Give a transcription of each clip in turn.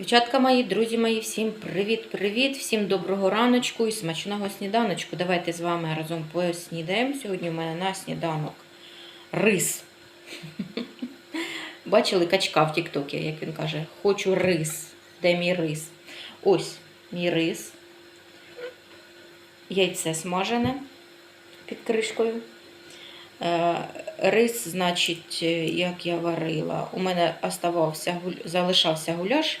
Дівчатка мої, друзі мої, всім привіт-привіт, всім доброго раночку і смачного сніданочку. Давайте з вами разом поснідаємо. Сьогодні у мене на сніданок рис. Бачили качка в Тіктокі, як він каже, хочу рис. Де мій рис? Ось мій рис. Яйце смажене під кришкою. Е, Рис, значить, е, як я варила, у мене залишався гуляш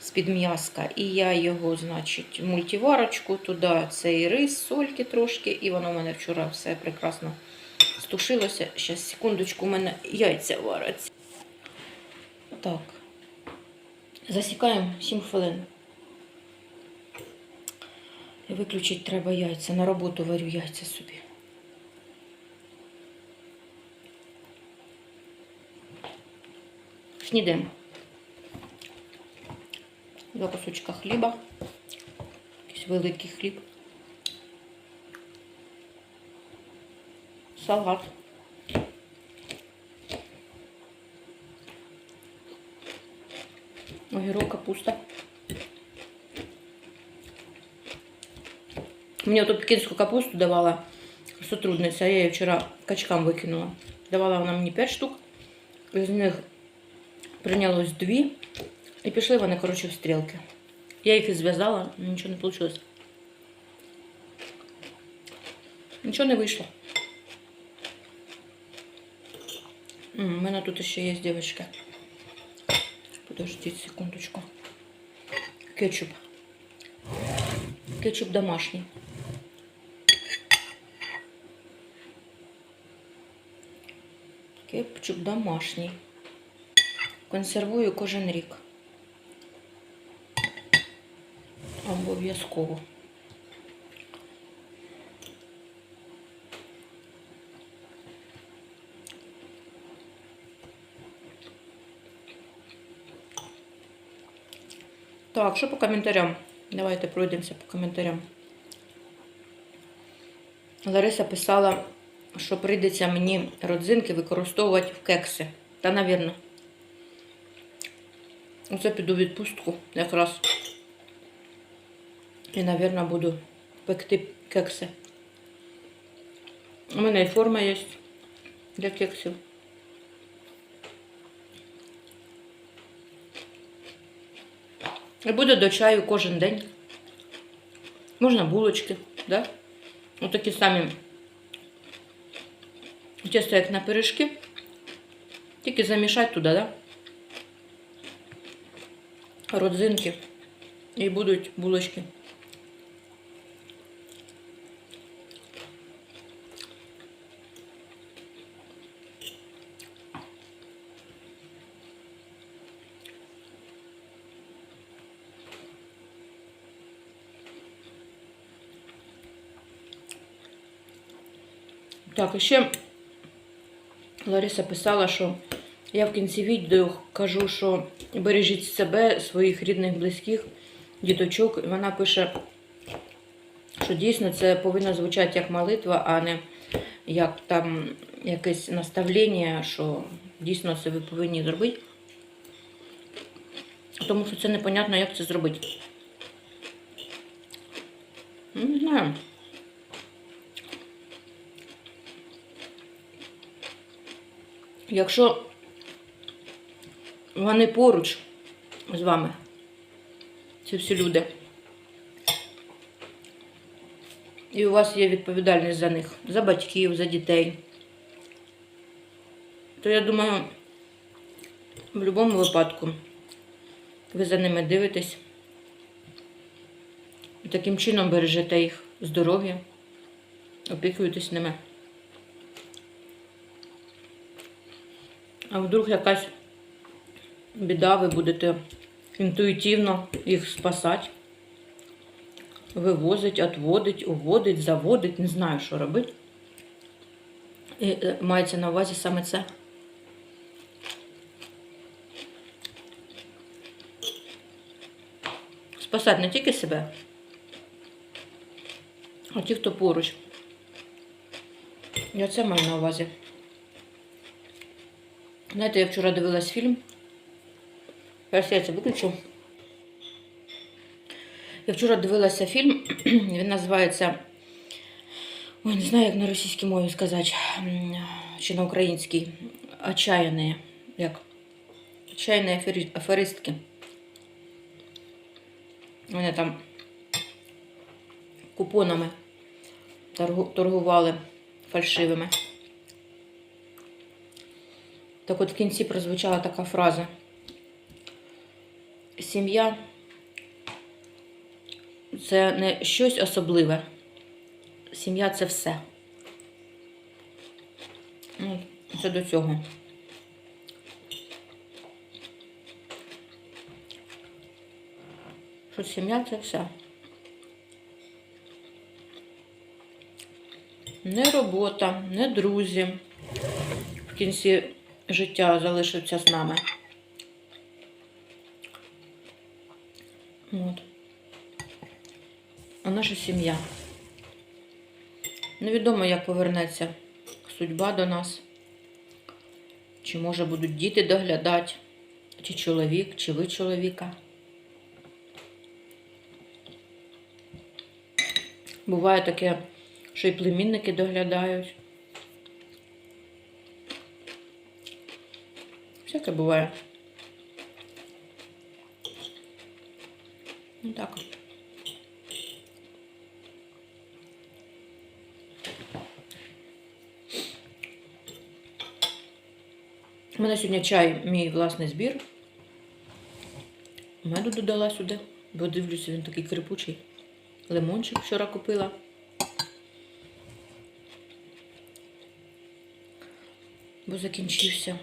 з-під м'яска, і я його, значить, в мультиварочку, туди цей рис, сольки трошки, і воно у мене вчора все прекрасно стушилося. Зараз, секундочку, у мене яйця варяться. Так, засікаємо 7 хвилин. Виключити треба яйця. На роботу варю яйця собі. Снідаємо. Два кусочка хліба. Якийсь великий хліб. Салат. Огірок, капуста. Мені оту пекінську капусту давала сотрудниця, я її вчора качкам викинула. Давала вона мені 5 штук. З них прийнялось дві. І пішли вони, коротше, в стрілки. Я їх і зв'язала, нічого не вийшло. Нічого не вийшло. У мене тут ще є дівчатка. Подождіть секундочку. Кетчуп. Кетчуп домашній. Кетчуп домашній. Консервую кожен рік. Обов'язково. Так, що по коментарям? Давайте пройдемося по коментарям. Лариса писала, що прийдеться мені родзинки використовувати в кекси. Та, навірно. Оце піду відпустку якраз. І, напевно, буду пекти кекси. У мене і форма є для кексів. І буде до чаю кожен день. Можна булочки, да? Отакі самі тісто, як на пиріжки. Тільки замішати туди, да? родзинки і будуть булочки. Так, і ще Лариса писала, що я в кінці відео кажу, що бережіть себе, своїх рідних, близьких, діточок. І вона пише, що дійсно це повинно звучати як молитва, а не як там якесь наставлення, що дійсно це ви повинні зробити. Тому що це непонятно, як це зробити. Ну, Не знаю. Якщо вони поруч з вами, ці всі люди, і у вас є відповідальність за них, за батьків, за дітей, то я думаю, в будь-якому випадку ви за ними дивитесь і таким чином бережете їх здоров'я, опікуєтесь ними. А вдруг якась біда, ви будете інтуїтивно їх спасати, вивозить, отводить, уводить, заводить, не знаю, що робити. І е, мається на увазі саме це. Спасати не тільки себе, а ті, хто поруч. Я це маю на увазі. Знаєте, я вчора дивилась фільм. Зараз я це виключу. Я вчора дивилася фільм, він називається. Ой, не знаю, як на російській мові сказати, чи на українській. Отчаяні. Як? Отчаяні аферистки. Вони там купонами торгу- торгували фальшивими. Так от в кінці прозвучала така фраза. Сім'я це не щось особливе. Сім'я це все. Ну, Це до цього. Що сім'я це все. Не робота, не друзі. В кінці життя залишаться з нами. От. А наша сім'я. Невідомо, як повернеться судьба до нас. Чи може будуть діти доглядати, чи чоловік, чи ви чоловіка. Буває таке, що і племінники доглядають. Всяке буває. Ну так. У мене сьогодні чай, мій власний збір. Меду додала сюди, бо дивлюся, він такий крипучий. Лимончик вчора купила. Бо закінчився.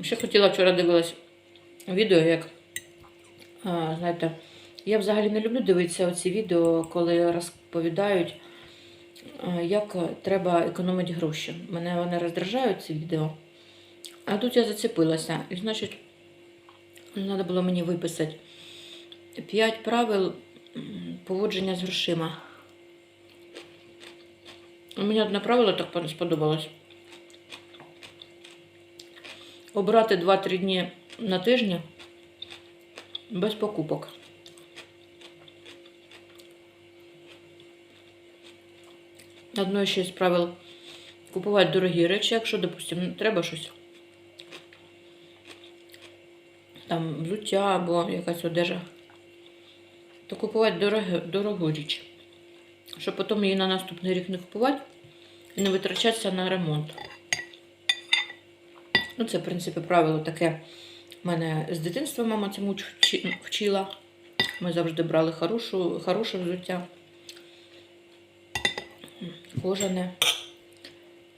Ще хотіла вчора дивилась відео, як, а, знаєте, я взагалі не люблю дивитися оці відео, коли розповідають, як треба економити гроші. Мене вони роздражають ці відео. А тут я зацепилася. І значить, треба було мені виписати 5 правил поводження з грошима. Мені одне правило так сподобалось. Обрати 2-3 дні на тижні без покупок. Одно ще з правил купувати дорогі речі, якщо, допустимо, треба щось. Там взуття або якась одежа. То купувати дорогі, дорогу річ. Щоб потім її на наступний рік не купувати і не витрачатися на ремонт. Ну, це, в принципі, правило таке. У мене з дитинства мама цьому вчила. Ми завжди брали хорошу, хороше взуття. Кожане.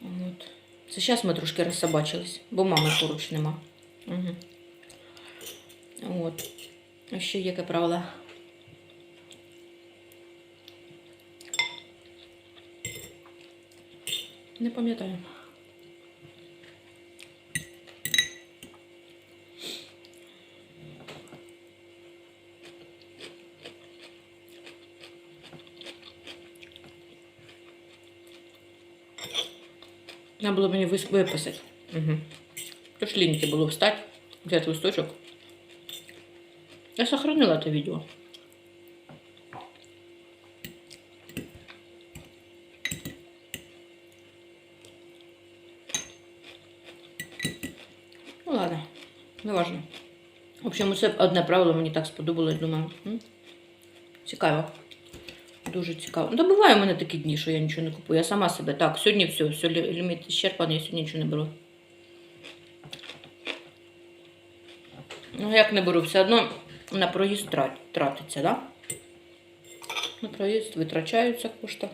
От. Це зараз ми трошки розсобачились, бо мами поруч нема. Угу. От. Ще яке правило? Не пам'ятаю. Треба було мені виписати. Угу. Тож ліньки було встати, взяти листочок. Я сохранила це відео. Ну ладно, не важно. В общем, це одне правило мені так сподобалось, думаю. м, Цікаво. Дуже цікаво. Ну, та буває у мене такі дні, що я нічого не купую. Я сама себе так, сьогодні все, все ліміт ісчерпаний, я сьогодні нічого не беру. Ну, як не беру, все одно на проїзд тратиться, да? На проїзд витрачаються кошти.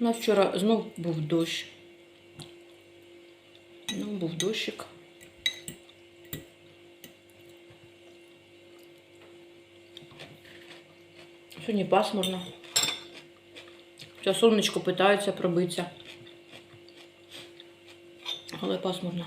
У нас вчора знов був дощ душик. Сьогодні пасмурно. Хоча сонечко питається пробитися. Але пасмурно.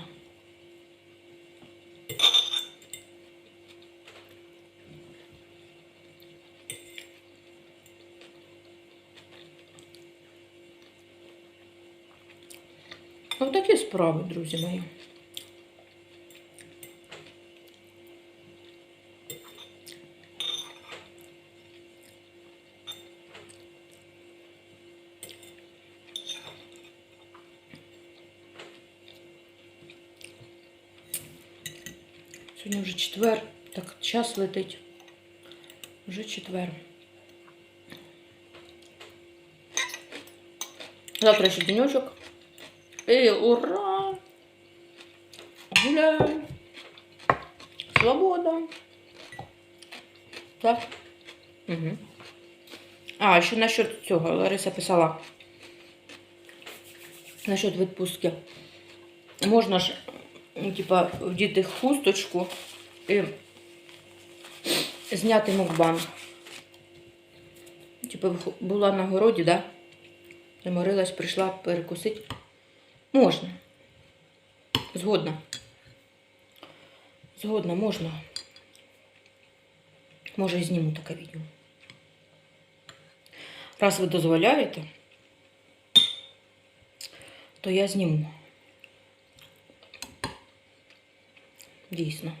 Ось такі справи, друзі мої. Сьогодні вже четвер, так час летить. Вже четвер. Завтра ще денечок. І ура! Гуляю. Свобода. Так. Угу. А, ще насчет цього Лариса писала. Насчет відпустки. Можна ж, типа, вдіти хусточку і зняти мукбанг. Типа, була на городі, да? Заморилась, прийшла перекусити. Можна. Згодна. Згодна, можна. Може, і зніму таке відео. Раз ви дозволяєте, то я зніму. Дійсно.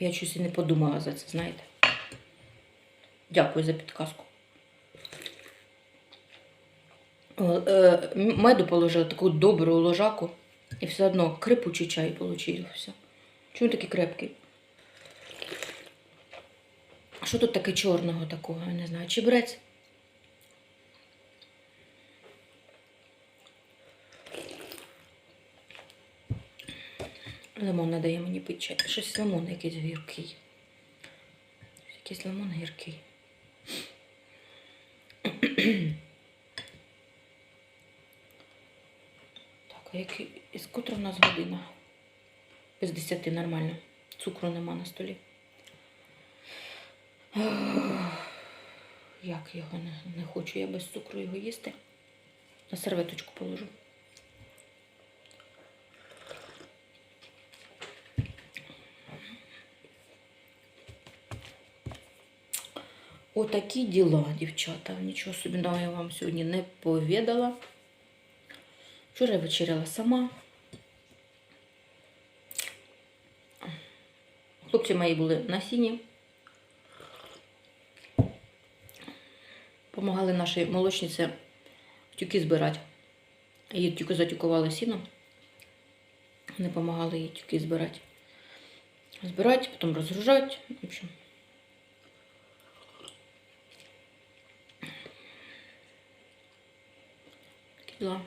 Я щось і не подумала за це, знаєте. Дякую за підказку. Е, Меду положила таку добру ложаку, і все одно крипучий чай получився. Чому такий крепкий? А що тут таке чорного такого? Я не знаю. Чебрець? Лимон не дає мені чай. Щось лимон якийсь гіркий. Якийсь лимон гіркий. Так, а який... із котра в нас година? Без десяти нормально. Цукру нема на столі. Як його не, не хочу я без цукру його їсти. На серветочку положу. Отакі діла, дівчата. Нічого собі я вам сьогодні не повідала. Вчора я вечеряла сама. Хлопці мої були на сіні. Помагали нашій молочниці тюки збирати. Її тільки затюкували сіном. Вони допомагали їй тюки збирати. Збирати, потім розгружати. В общем. Діла.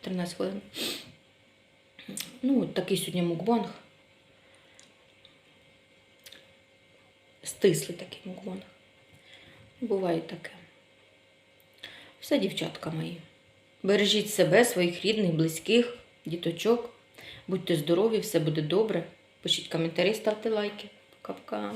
Тринадцять хвилин. Ну, такий сьогодні мукбанг. Стислий такий мукбанг. Буває таке. Все, дівчатка мої. Бережіть себе, своїх рідних, близьких, діточок. Будьте здорові, все буде добре. Пишіть коментарі, ставте лайки. Пока-пока.